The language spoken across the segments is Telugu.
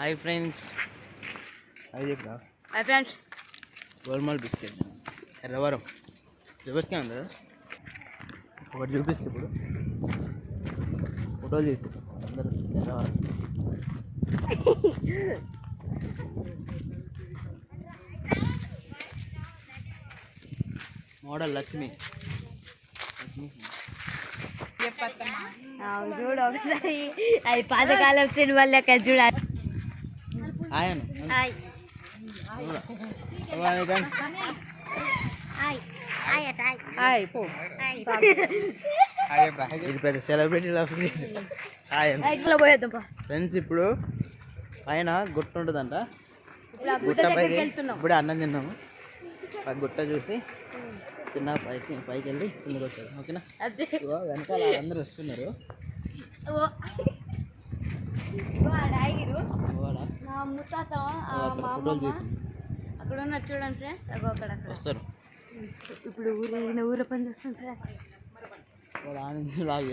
హాయ్ ఫ్రెండ్స్ హాయ్ చెప్పరా hi friends Golmaal biscuit Erravaram రివర్స్కే ఉంది కదా ఒకటి చూపిస్తే ఇప్పుడు ఫోటోలు తీస్తే అందరూ ఎర్రవరం మోడల్ లక్ష్మి లక్ష్మి చూడు ఒకసారి అది పాతకాలం సినిమా లెక్క చూడాలి పో. ఇది పెద్ద సెలబ్రిటీ. ఫ్రెండ్స్ ఇప్పుడు పైన గుట్ట ఉంటుందంట. పైకి ఇప్పుడే అన్నం తిన్నాము. ఆ గుట్ట చూసి చిన్న పైకి పైకి వెళ్ళి కిందకి వచ్చారు ఓకేనా? వెనకాల అందరూ వస్తున్నారు. ముత్తాత మా అమ్మమ్మ. అక్కడ ఉన్నట్టు చూడండి ఫ్రెండ్స్ అగో అక్కడ వస్తారు. ఇప్పుడు ఊరు ఈయన ఊర పని చేస్తుంది ఫ్రెండ్స్. లాగ్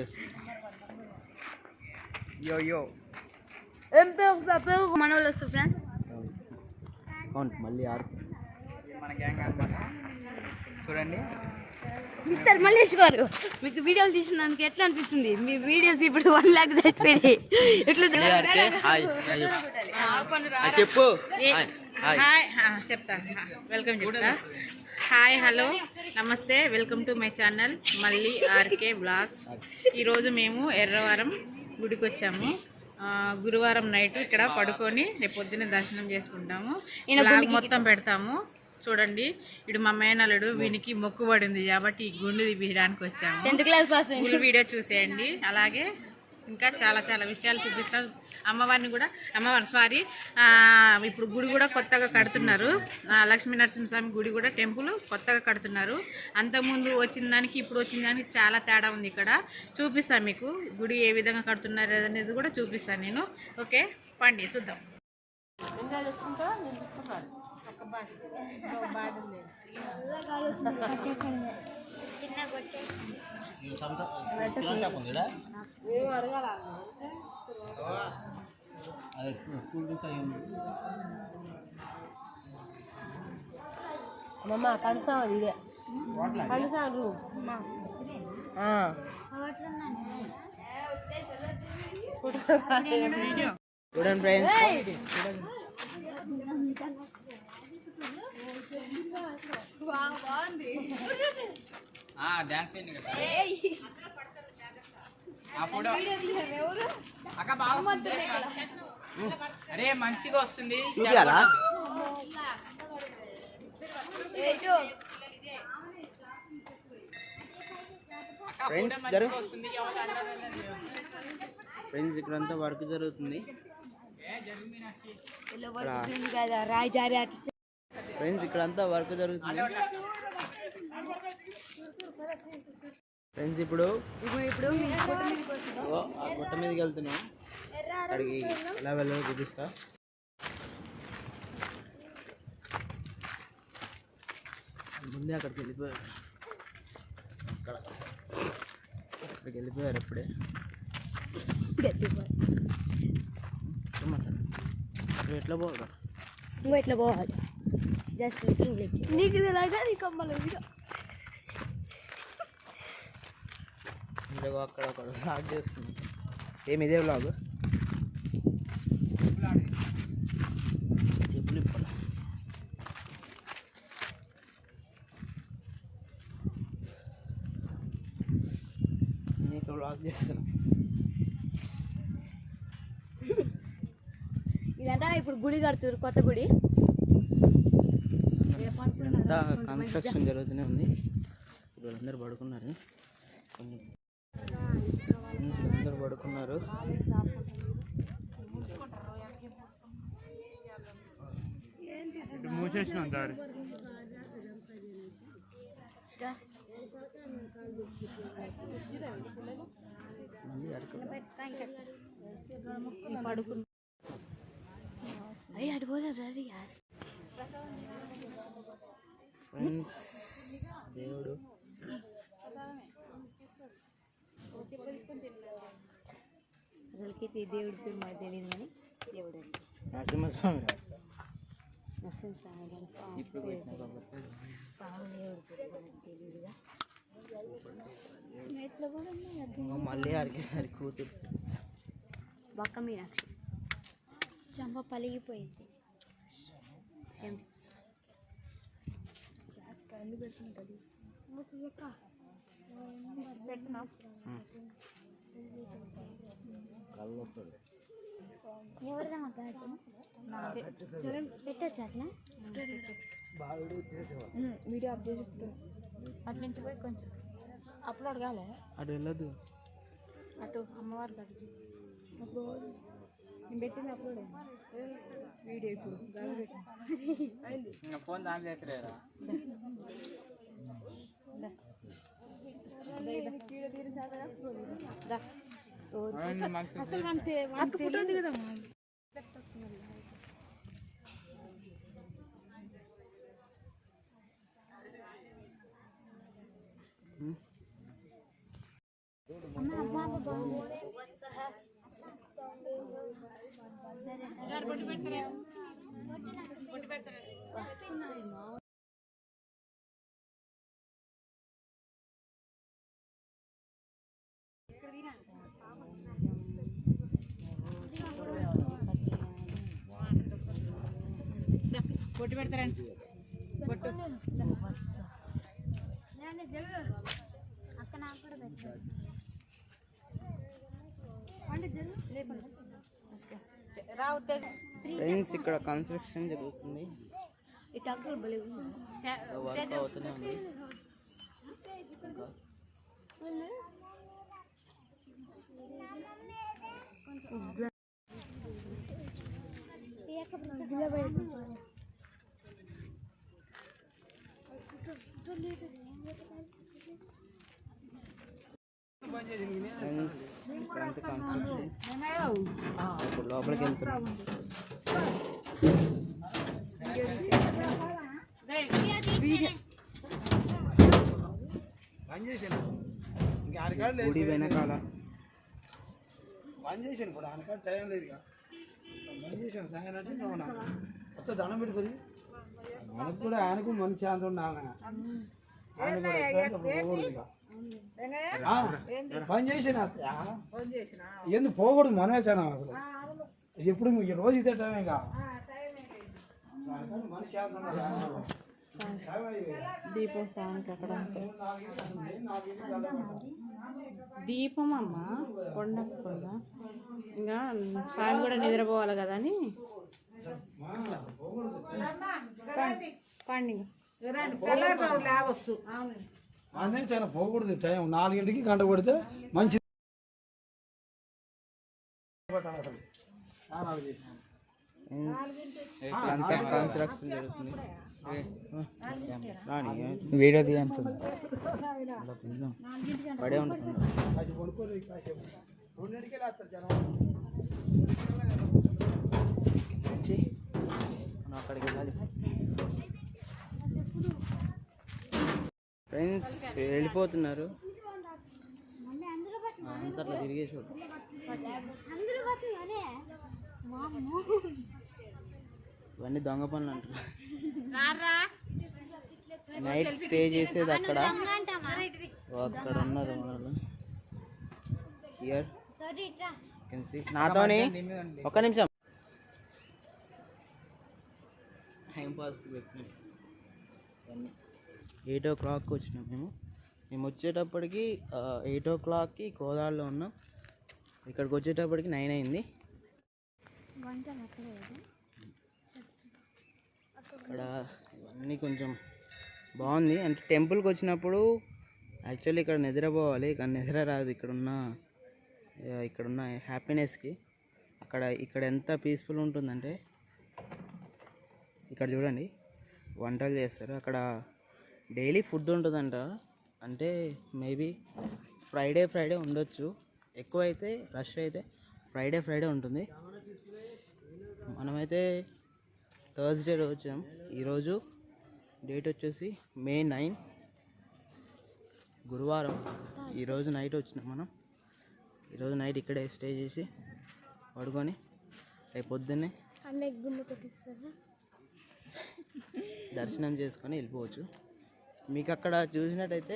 యో యో. ఏం పేరు పేరు మన వాళ్ళు వస్తారు ఫ్రెండ్స్. కౌంట్ మళ్ళీ ఆరు. మన గ్యాంగ్ అనమాట చూడండి. మిస్టర్ మల్లేష్ గారు మీకు వీడియోలు తీసినందుకు ఎట్లా అనిపిస్తుంది? మీ వీడియోస్ ఇప్పుడు వన్ లాక్ చచ్చిపోయినాయి ఎట్లా మళ్ళీ ఆర్కే హాయ్ హాయ్. చెప్పు. హాయ్ చెప్పు. Hi hi. హాయ్ హా, చెప్తా. హా, వెల్కమ్ చెప్తా. Hi hello. నమస్తే వెల్కమ్ టు మై ఛానల్ మళ్ళీ ఆర్కే బ్లాగ్స్. ఈరోజు మేము ఎర్రవారం గుడికి వచ్చాము ఆ, గురువారం నైట్ ఇక్కడ పడుకొని రేపు పొద్దున్న దర్శనం చేసుకుంటాము. మొత్తం పెడతాము. చూడండి. ఇటు మా మేనలుడు వీనికి మొక్కుబడి ఉంది కాబట్టి ఈ గుండు తీపించడానికి వచ్చాము. Tenth class pass full video చూసేయండి. అలాగే ఇంకా చాలా చాలా విషయాలు చూపిస్తాం. అమ్మవారిని కూడా అమ్మవారి సారీ ఇప్పుడు గుడి కూడా కొత్తగా కడుతున్నారు. లక్ష్మీ నరసింహస్వామి గుడి కూడా టెంపుల్ కొత్తగా కడుతున్నారు. అంతకుముందు వచ్చిన దానికి ఇప్పుడు వచ్చిన దానికి చాలా తేడా ఉంది ఇక్కడ. చూపిస్తాను మీకు గుడి ఏ విధంగా కడుతున్నారు అనేది కూడా చూపిస్తాను నేను. ఓకే పండి చూద్దాం. అదే కూల్ డ్రింక్స్ అయ్యి ఉంది అమ్మమ్మ ఇదే కనసం చూడండి ఫ్రెండ్స్. డాన్స్ చేయండి కదా. ఆ ఫోటో. అక్క బాగా వస్తుంది. అరే మంచిగా వస్తుంది. చూపియాలా? అక్క Friends, ఫోటో జరు. మంచిగా వస్తుంది. ఎవరు అంటారు ఫ్రెండ్స్ ఇక్కడంతా వర్క్ జరుగుతుంది కదా రాయి జారి అట్లా ఫ్రెండ్స్ ఇక్కడంతా వర్క్ జరుగుతుంది. ఫ్రెండ్స్ ఇప్పుడు ఇప్పుడు ఆ గుట్ట మీదకి వెళ్తున్నాం. అక్కడికి ఎలా వెళ్ళాలో చూపిస్తా. ముందే అక్కడికి వెళ్ళిపోయారు. అక్కడ. అక్కడికి వెళ్ళిపోయారు అప్పుడే అక్కడ ఎట్లా పోవడం ఇంకో ఇట్లా పోవాలి? జస్ట్ నీకు ఇది ఇలాగా నీకు అమ్మలు ఇదిగో అక్కడ ఒక వ్లాగ్ చేస్తుంది సేమ్ ఇదే చెప్పులు ఇప్పాలి నేను వ్లాగ్ చేస్తున్నా. ఇదంతా ఇప్పుడు గుడి కడుతున్నారు కొత్త గుడి. ఇదంతా కన్స్ట్రక్షన్ జరుగుతూనే ఉంది. అందరు పడుకున్నారు. అందరు పడుకున్నారు. అరకు అయ్యి అడిపోదా రెడీ యార్. ఫ్రెండ్స్ దేవుడు. అసలుకి దేవుడి పేరు మాకు తెలియదు కానీ దేవుడు అని నరసింహస్వామి ఇప్పుడు. ఇంకా మళ్ళీ కూతురు. బక్క మీనాక్షి. చంప పలిగిపోయింది. పెట్టచ్చు అట్లా వీడియో అప్డేట్ అటు నుంచి పోయి కొంచెం అప్లోడ్ కాలే అటు వెళ్ళదు అటు అమ్మవారి కాదు అప్పుడు నేను పెట్టింది అప్లోడ్ వీడియో ఇప్పుడు గాలి పెట్టింది ఇంకా ఫోన్ దాంట్లో ఎత్తలేరా అసలు మన ఫోటో దిగుదామా పొట్టు పెడతారండి పొట్టు అక్క నాకు కూడా పెట్టారు అంటే జరుగు. లేకుండా ఫ్రెండ్స్ ఇక్కడ కన్స్ట్రక్షన్ జరుగుతుంది. ఈ టక్కులు బలి ఉంది. వర్క్ అవుతూనే ఉంది. ఫ్రెండ్స్ ఇక్కడంతా కన్స్ట్రక్షన్ ఇప్పుడు లోపలికి వెళ్తున్నాం. గుడి వెనకాల. పని చేశాను కూడా ఆనకాడ టైం లేదు పని చేశాను. సాయం అంటే కొత్త దండం పెట్టుకొని. మనకు కూడా ఆయనకు మంచి ఛాన్స్ ఉండాలి ఆయన కూడా పని చేసిన ఎందుకు పోకూడదు మనమే చాలా అసలు. ఎప్పుడు ఈ రోజు ఇదే టైం ఇక. ఆనకాడ మనిషి ఛాన్స్ ఉండాలి టైం అయిపోయింది. దీపం సాంగ్ అక్కడ. దీపం అమ్మ కొండ కొండ ఇంకా సాయం కూడా నిద్రపోవాలి కదా అని? పండి అదే చాలా పోకూడదు టైం. నాలుగింటికి గంట కొడితే మంచి అంతా కన్స్ట్రక్షన్ జరుగుతుంది రాని వీడియో తీయండి. పడే ఉంటుంది అది కొనుక్కోరు కాసేపు రెండింటికి లేస్తారు జనం వచ్చి మనం అక్కడికి వెళ్ళాలి ఫ్రెండ్స్ వెళ్ళిపోతున్నారు. అంతా అట్లా తిరిగేసి ఇవన్నీ దొంగ పనులు అంటారు నైట్ స్టే చేసేది అక్కడ. అక్కడ ఉన్నారు వాళ్ళు హియర్ నాతోని ఒక్క నిమిషం. టైం పాస్ పెట్టినాం. ఎయిట్ ఓ క్లాక్కి వచ్చినాం మేము. మేము వచ్చేటప్పటికి ఎయిట్ ఓ క్లాక్కి కోదాల్లో ఉన్నాం. ఇక్కడికి వచ్చేటప్పటికి నైన్ అయింది. ఇక్కడ ఇవన్నీ కొంచెం బాగుంది. అంటే టెంపుల్కి వచ్చినప్పుడు యాక్చువల్లీ ఇక్కడ నిద్రపోవాలి కానీ నిద్ర రాదు ఇక్కడున్న ఇక్కడున్న హ్యాపీనెస్కి. అక్కడ ఇక్కడ ఎంత పీస్ఫుల్ ఉంటుందంటే ఇక్కడ చూడండి వంటలు చేస్తారు. అక్కడ డైలీ ఫుడ్ ఉంటుందంట. అంటే మేబీ ఫ్రైడే ఫ్రైడే ఉండొచ్చు. ఎక్కువ అయితే రష్ అయితే ఫ్రైడే ఫ్రైడే ఉంటుంది. మనమైతే థర్స్డే రోజు వచ్చాం. ఈరోజు డేట్ వచ్చేసి మే నైన్. గురువారం ఈరోజు నైట్ వచ్చినాం మనం. ఈరోజు నైట్ ఇక్కడే స్టే చేసి పడుకొని రేపు పొద్దున్నే దర్శనం చేసుకొని వెళ్ళిపోవచ్చు. మీకు అక్కడ చూసినట్టయితే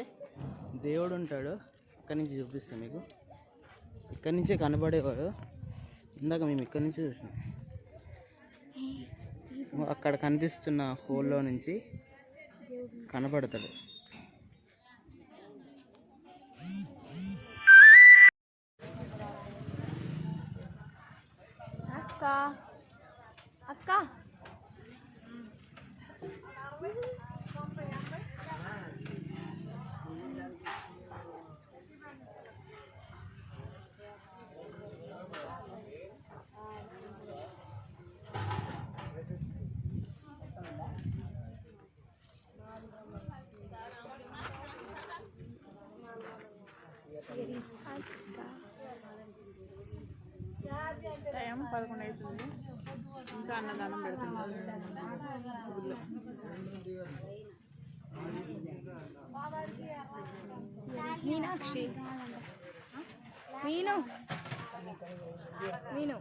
దేవుడు ఉంటాడు అక్కడి నుంచి చూపిస్తాను మీకు. ఇక్కడి నుంచే కనబడేవాడు. ఇందాక మేము ఇక్కడి నుంచి చూసినాం. అక్కడ కనిపిస్తున్న హోల్లో నుంచి కనబడతాడు. అక్క టైం పదకొండు అవుతుంది ఇంకా అన్నదానం పెడుతున్నారు. గుడిలో. మీనాక్షి. మీను. మీను.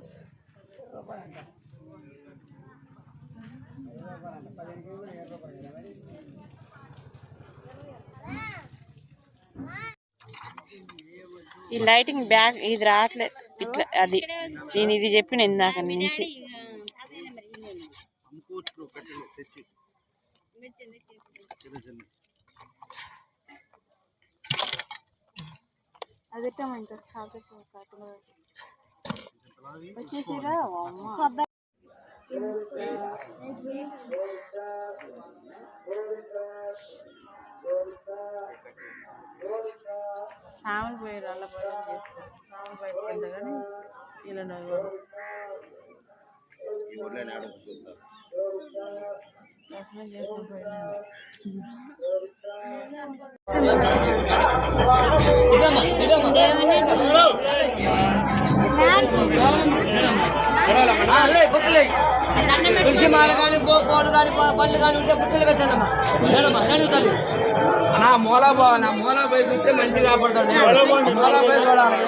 ఈ లైటింగ్ బ్యాక్ ఇది రావట్లేదు అది నేను ఇది చెప్పిన ఇందాక నుంచి. అది పెట్టాము సాములు పోయారు అలా భజన చేస్తారు. సాములు బయటకు వెళ్తా కానీ వీళ్ళు నవ్వారు. దర్శనం చేసుకుని పోయినారు. నా మూలా బా నా మూలా పోయి చూస్తే మూలా పోయి చూడాలి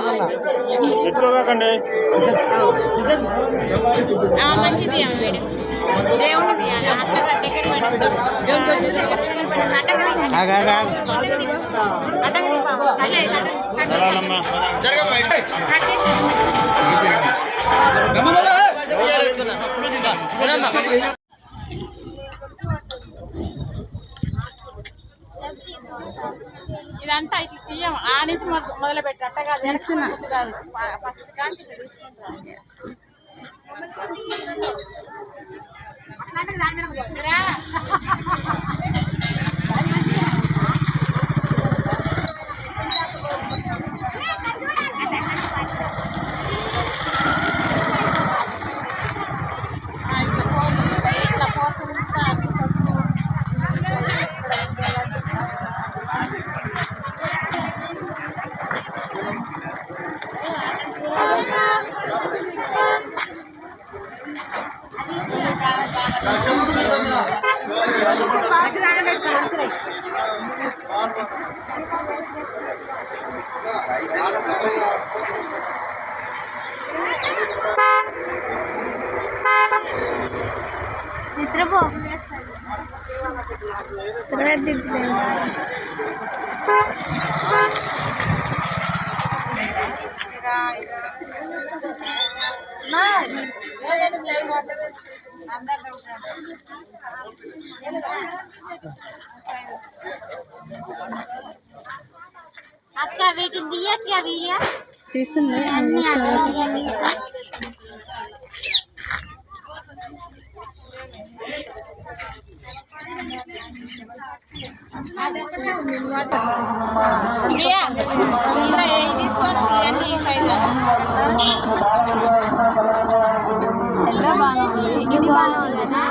ఆ, మంచిది అమ్మ వీడియో దేవుడిది అని అట్లా దగ్గర పెడతాడు ఇదంతా ఇట్లా తీయం. ఆ నుంచి మొద- మొదలు పెట్టి అట్ట కాదు ఫస్ట్ తీసుకుంటారు రా. ఆ, ఇట్లా పోతుంది. ఇట్లా పోతుంటా, అట్లా పోతుంటా. నిద్రపో అక్క వీటిని తీయచ్చుగా వీడియో తీస్తుంది అన్ని ప్రియా, ఇలా ఏవి తీసుకోండి ఇవన్నీ ఈ సైజు ఇది బాగుందా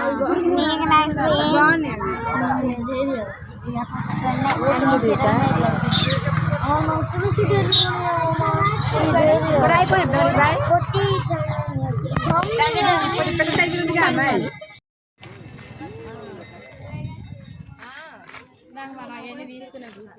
నేను తీసుకున్న గ్రూప్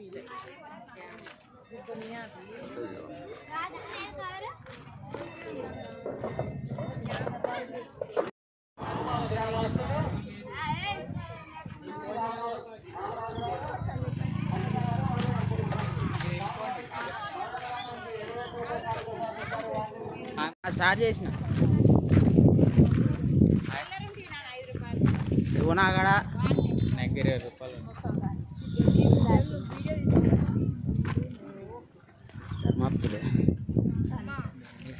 స్టార్ట్ చేసిన. ఇవ్వనా అక్కడ నాకు ఇరవై రూపాయలు.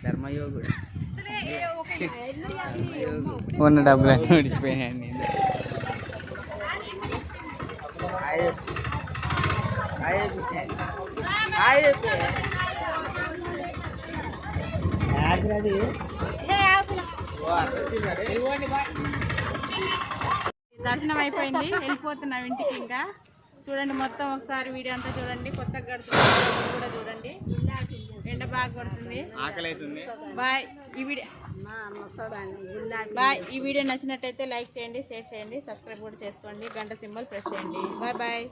ధర్మయోగుడు ఉన్న డబ్బులు అన్నీ విడిచిపోయాయండి దర్శనం అయిపోయింది. వెళ్ళిపోతున్నాం ఇంటికి ఇంకా. చూడండి మొత్తం ఒకసారి వీడియో అంతా చూడండి. కొత్తగా కడుతుంది కూడా చూడండి. ఎండ బాగా కొడుతుంది. ఆకలి బాయ్. ఈ వీడియో బాయ్. ఈ వీడియో నచ్చినట్టయితే లైక్ చేయండి షేర్ చేయండి సబ్స్క్రైబ్ కూడా చేసుకోండి. గంట సింబల్ ప్రెస్ చేయండి. Bye bye.